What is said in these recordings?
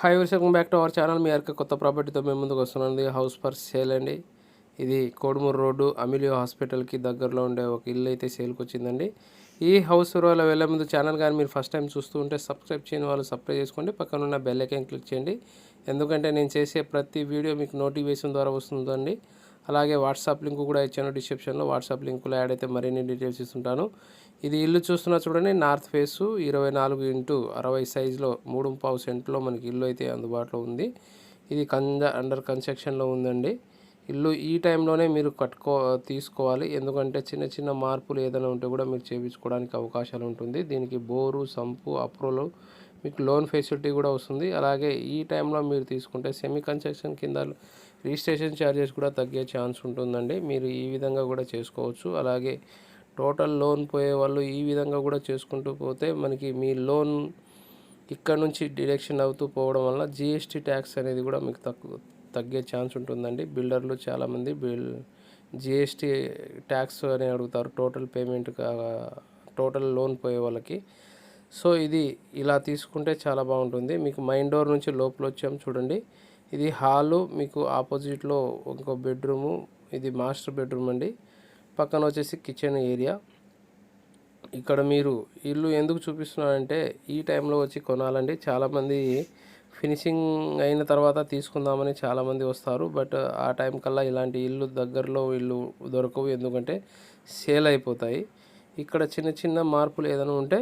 Hi welcome back to our channel మీ అరక కొత్త ప్రాపర్టీతో మేము ముందుకు వస్తున్నాం హౌస్ ఫర్ సేల్ అండి. ఇది కోడుమూరు రోడ్డు అమిలియో హాస్పిటల్కి దగ్గరలో ఉండే ఒక ఇల్లు అయితే సేల్కి వచ్చిందండి. ఈ హౌస్ వాళ్ళ వెళ్ళే ముందు ఛానల్ కానీ మీరు ఫస్ట్ టైం చూస్తూ ఉంటే సబ్స్క్రైబ్ చేయని వాళ్ళు సబ్స్క్రైబ్ చేసుకోండి. పక్కన ఉన్న బెల్ ఐకాన్ క్లిక్ చేయండి. ఎందుకంటే నేను చేసే ప్రతి వీడియో మీకు నోటిఫికేషన్ ద్వారా వస్తుందండి. అలాగే వాట్సాప్ లింక్ కూడా ఇచ్చాను డిస్క్రిప్షన్లో. వాట్సాప్ లింకులో యాడ్ అయితే మరిన్ని డీటెయిల్స్ ఇస్తుంటాను. ఇది ఇల్లు చూస్తున్నా చూడండి నార్త్ ఫేసు ఇరవై నాలుగు ఇంటూ అరవై సైజులో మూడు పావు సెంట్లో మనకి ఇల్లు అయితే అందుబాటులో ఉంది. ఇది కంద అండర్ కన్స్ట్రక్షన్లో ఉందండి. ఇల్లు ఈ టైంలోనే మీరు కట్టుకో తీసుకోవాలి. ఎందుకంటే చిన్న చిన్న మార్పులు ఏదైనా ఉంటే కూడా మీరు చేయించుకోవడానికి అవకాశాలు ఉంటుంది. దీనికి బోరు సంపు అప్రోలు మీకు లోన్ ఫెసిలిటీ కూడా వస్తుంది. అలాగే ఈ టైంలో మీరు తీసుకుంటే సెమీ కన్స్ట్రక్షన్ కింద రిజిస్ట్రేషన్ ఛార్జెస్ కూడా తగ్గే ఛాన్స్ ఉంటుందండి. మీరు ఈ విధంగా కూడా చేసుకోవచ్చు. అలాగే టోటల్ లోన్ పోయే వాళ్ళు ఈ విధంగా కూడా చేసుకుంటూ పోతే మనకి మీ లోన్ ఇక్కడ నుంచి డిడక్షన్ అవుతూ పోవడం వల్ల జిఎస్టీ ట్యాక్స్ అనేది కూడా మీకు తక్కువ తగ్గే ఛాన్స్ ఉంటుందండి. బిల్డర్లు చాలామంది బిల్ జిఎస్టీ ట్యాక్స్ అని అడుగుతారు. టోటల్ పేమెంట్ టోటల్ లోన్ పోయే వాళ్ళకి. సో ఇది ఇలా తీసుకుంటే చాలా బాగుంటుంది. మీకు మైండ్ డోర్ నుంచి లోపల వచ్చాం చూడండి. ఇది హాలు మీకు ఆపోజిట్లో ఇంకో బెడ్రూము ఇది మాస్టర్ బెడ్రూమ్ అండి. పక్కన వచ్చేసి కిచెన్ ఏరియా. ఇక్కడ మీరు ఇల్లు ఎందుకు చూపిస్తున్నానంటే ఈ టైంలో వచ్చి కొనాలండి. చాలామంది ఫినిషింగ్ అయిన తర్వాత తీసుకుందామని చాలామంది వస్తారు. బట్ ఆ టైం కల్లా ఇలాంటి ఇల్లు దగ్గరలో ఇల్లు దొరకవు. ఎందుకంటే సేల్ అయిపోతాయి. ఇక్కడ చిన్న చిన్న మార్పులు ఏదైనా ఉంటే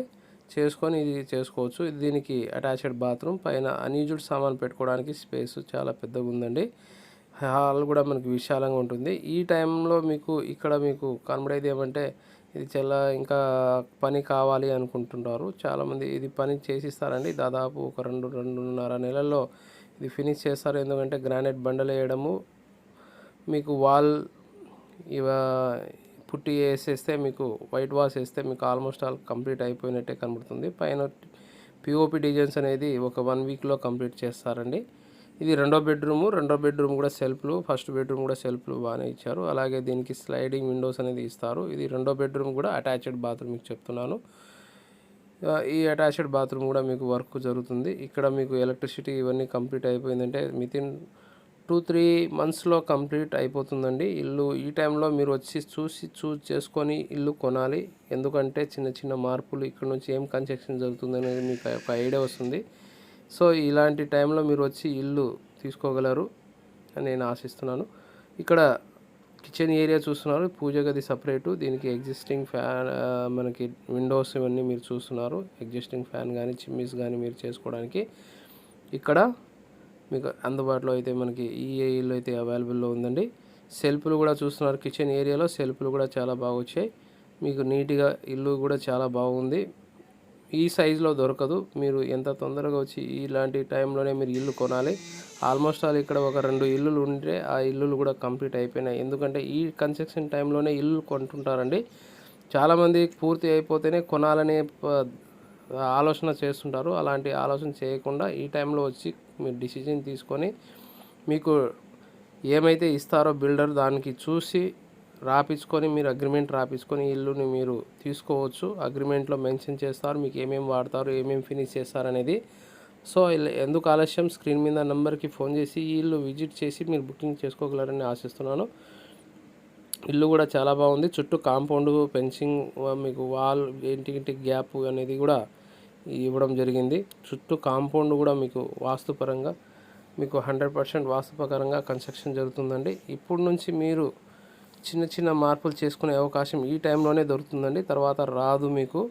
చేసుకొని ఇది చేసుకోవచ్చు. దీనికి అటాచ్డ్ బాత్రూమ్ పైన అన్యూజుడ్ సామాన్ పెట్టుకోవడానికి స్పేస్ చాలా పెద్దగా ఉందండి. హాల్ కూడా మనకి విశాలంగా ఉంటుంది. ఈ టైంలో మీకు ఇక్కడ మీకు కనబడేది ఏమంటే ఇది చాలా ఇంకా పని కావాలి అనుకుంటున్నారు. చాలామంది ఇది పని చేసిస్తారండి. దాదాపు ఒక రెండు రెండున్నర నెలల్లో ఇది ఫినిష్ చేస్తారు. ఎందుకంటే గ్రానైట్ బండలు వేయడము మీకు వాల్ ఇవ పుట్టి వేసేస్తే మీకు వైట్ వాష్ వేస్తే మీకు ఆల్మోస్ట్ ఆల్ కంప్లీట్ అయిపోయినట్టే కనబడుతుంది. పైన పిఓపి డిజైన్స్ అనేది ఒక వన్ వీక్లో కంప్లీట్ చేస్తారండి. ఇది రెండో బెడ్రూము రెండో బెడ్రూమ్ కూడా సెల్ఫ్లు ఫస్ట్ బెడ్రూమ్ కూడా సెల్ఫ్లు బాగానే ఇచ్చారు. అలాగే దీనికి స్లైడింగ్ విండోస్ అనేది ఇస్తారు. ఇది రెండో బెడ్రూమ్ కూడా అటాచ్డ్ బాత్రూమ్ మీకు చెప్తున్నాను. ఈ అటాచ్డ్ బాత్రూమ్ కూడా మీకు వర్క్ జరుగుతుంది. ఇక్కడ మీకు ఎలక్ట్రిసిటీ ఇవన్నీ కంప్లీట్ అయిపోయిందంటే మితిన్ టూ త్రీ మంత్స్లో కంప్లీట్ అయిపోతుందండి. ఇల్లు ఈ టైంలో మీరు వచ్చి చూసి చూజ్ చేసుకొని ఇల్లు కొనాలి. ఎందుకంటే చిన్న చిన్న మార్పులు ఇక్కడ నుంచి ఏం కన్స్ట్రక్షన్ జరుగుతుంది అనేది మీకు ఒక ఐడియా వస్తుంది. సో ఇలాంటి టైంలో మీరు వచ్చి ఇల్లు తీసుకోగలరు అని నేను ఆశిస్తున్నాను. ఇక్కడ కిచెన్ ఏరియా చూస్తున్నారు. పూజ గది సపరేటు. దీనికి ఎగ్జిస్టింగ్ ఫ్యాన్ మనకి విండోస్ ఇవన్నీ మీరు చూస్తున్నారు. ఎగ్జిస్టింగ్ ఫ్యాన్ కానీ చిమ్మిస్ కానీ మీరు చేసుకోవడానికి. ఇక్కడ మీకు అందుబాటులో అయితే మనకి ఈ ఇల్లు అయితే అవైలబుల్లో ఉందండి. సెల్ఫ్లు కూడా చూస్తున్నారు. కిచెన్ ఏరియాలో సెల్ఫ్లు కూడా చాలా బాగా వచ్చాయి. మీకు నీట్గా ఇల్లు కూడా చాలా బాగుంది. ఈ సైజులో దొరకదు. మీరు ఎంత తొందరగా వచ్చి ఇలాంటి టైంలోనే మీరు ఇల్లు కొనాలి. ఆల్మోస్ట్ ఆల్ ఇక్కడ ఒక రెండు ఇల్లులు ఉంటే ఆ ఇల్లులు కూడా కంప్లీట్ అయిపోయినాయి. ఎందుకంటే ఈ కన్స్ట్రక్షన్ టైంలోనే ఇల్లు కొంటుంటారండి. చాలామంది పూర్తి అయిపోతేనే కొనాలనే ఆలోచన చేస్తుంటారు. అలాంటి ఆలోచన చేయకుండా ఈ టైంలో వచ్చి మీరు డిసిజన్ తీసుకొని మీకు ఏమైతే ఇస్తారో బిల్డర్ దానికి చూసి రాపించుకొని మీరు అగ్రిమెంట్ రాపించుకొని ఇల్లుని మీరు తీసుకోవచ్చు. అగ్రిమెంట్లో మెన్షన్ చేస్తారు మీకు ఏమేమి వాడతారు ఏమేమి ఫినిష్ చేస్తారు అనేది. సో ఎందుకు ఆలస్యం? స్క్రీన్ మీద నెంబర్కి ఫోన్ చేసి ఈ ఇల్లు విజిట్ చేసి మీరు బుకింగ్ చేసుకోగలరని ఆశిస్తున్నాను. ఇల్లు కూడా చాలా బాగుంది. చుట్టూ కాంపౌండ్ ఫెన్సింగ్ మీకు వాల్ ఇంటికి గ్యాప్ అనేది కూడా ఇవ్వడం జరిగింది. చుట్టూ కాంపౌండ్ కూడా మీకు వాస్తుపరంగా మీకు హండ్రెడ్ పర్సెంట్ వాస్తుపరంగా కన్స్ట్రక్షన్ జరుగుతుందండి. ఇప్పుడు నుంచి మీరు చిన్న చిన్న మార్పులు చేసుకునే అవకాశం ఈ టైంలోనే దొరుకుతుందండి. తర్వాత రాదు మీకు.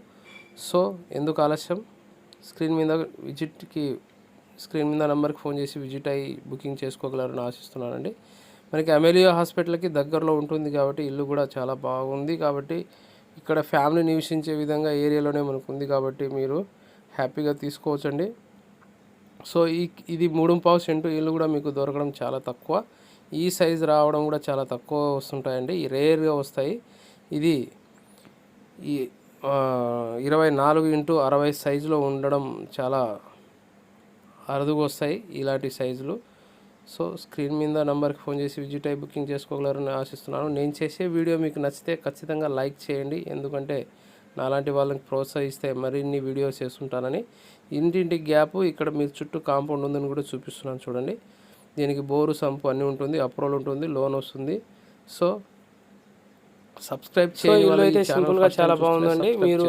సో ఎందుకు ఆలస్యం? స్క్రీన్ మీద విజిట్కి స్క్రీన్ మీద నెంబర్కి ఫోన్ చేసి విజిట్ అయ్యి బుకింగ్ చేసుకోగలరని ఆశిస్తున్నానండి. మనకి అమెలియా హాస్పిటల్కి దగ్గరలో ఉంటుంది కాబట్టి ఇల్లు కూడా చాలా బాగుంది కాబట్టి ఇక్కడ ఫ్యామిలీ నివసించే విధంగా ఏరియాలోనే మనకు ఉంది కాబట్టి మీరు హ్యాపీగా తీసుకోవచ్చండి. సో ఈ ఇది మూడు పావు సెంటు ఇల్లు కూడా మీకు దొరకడం చాలా తక్కువ. ఈ సైజ్ రావడం కూడా చాలా తక్కువ వస్తుంటాయండి. రేర్గా వస్తాయి. ఇది ఈ ఇరవై నాలుగు ఇంటూ అరవై సైజులో ఉండడం చాలా అరుదుగా వస్తాయి ఇలాంటి సైజులు. సో స్క్రీన్ మీద నెంబర్కి ఫోన్ చేసి విజిట్ అయి బుకింగ్ చేసుకోగలరని ఆశిస్తున్నాను. నేను చేసే వీడియో మీకు నచ్చితే ఖచ్చితంగా లైక్ చేయండి. ఎందుకంటే నాలాంటి వాళ్ళని ప్రోత్సహిస్తే మరిన్ని వీడియోస్ చేస్తుంటానని ఇంటింటి గ్యాప్ ఇక్కడ మీ చుట్టూ కాంపౌండ్ ఉందని కూడా చూపిస్తున్నాను చూడండి. దీనికి బోరు సంపు అన్నీ ఉంటుంది అప్రూవల్ ఉంటుంది లోన్ వస్తుంది. సో సబ్స్క్రైబ్ చేయాలి అయితే సింపుల్గా చాలా బాగుందండి. మీరు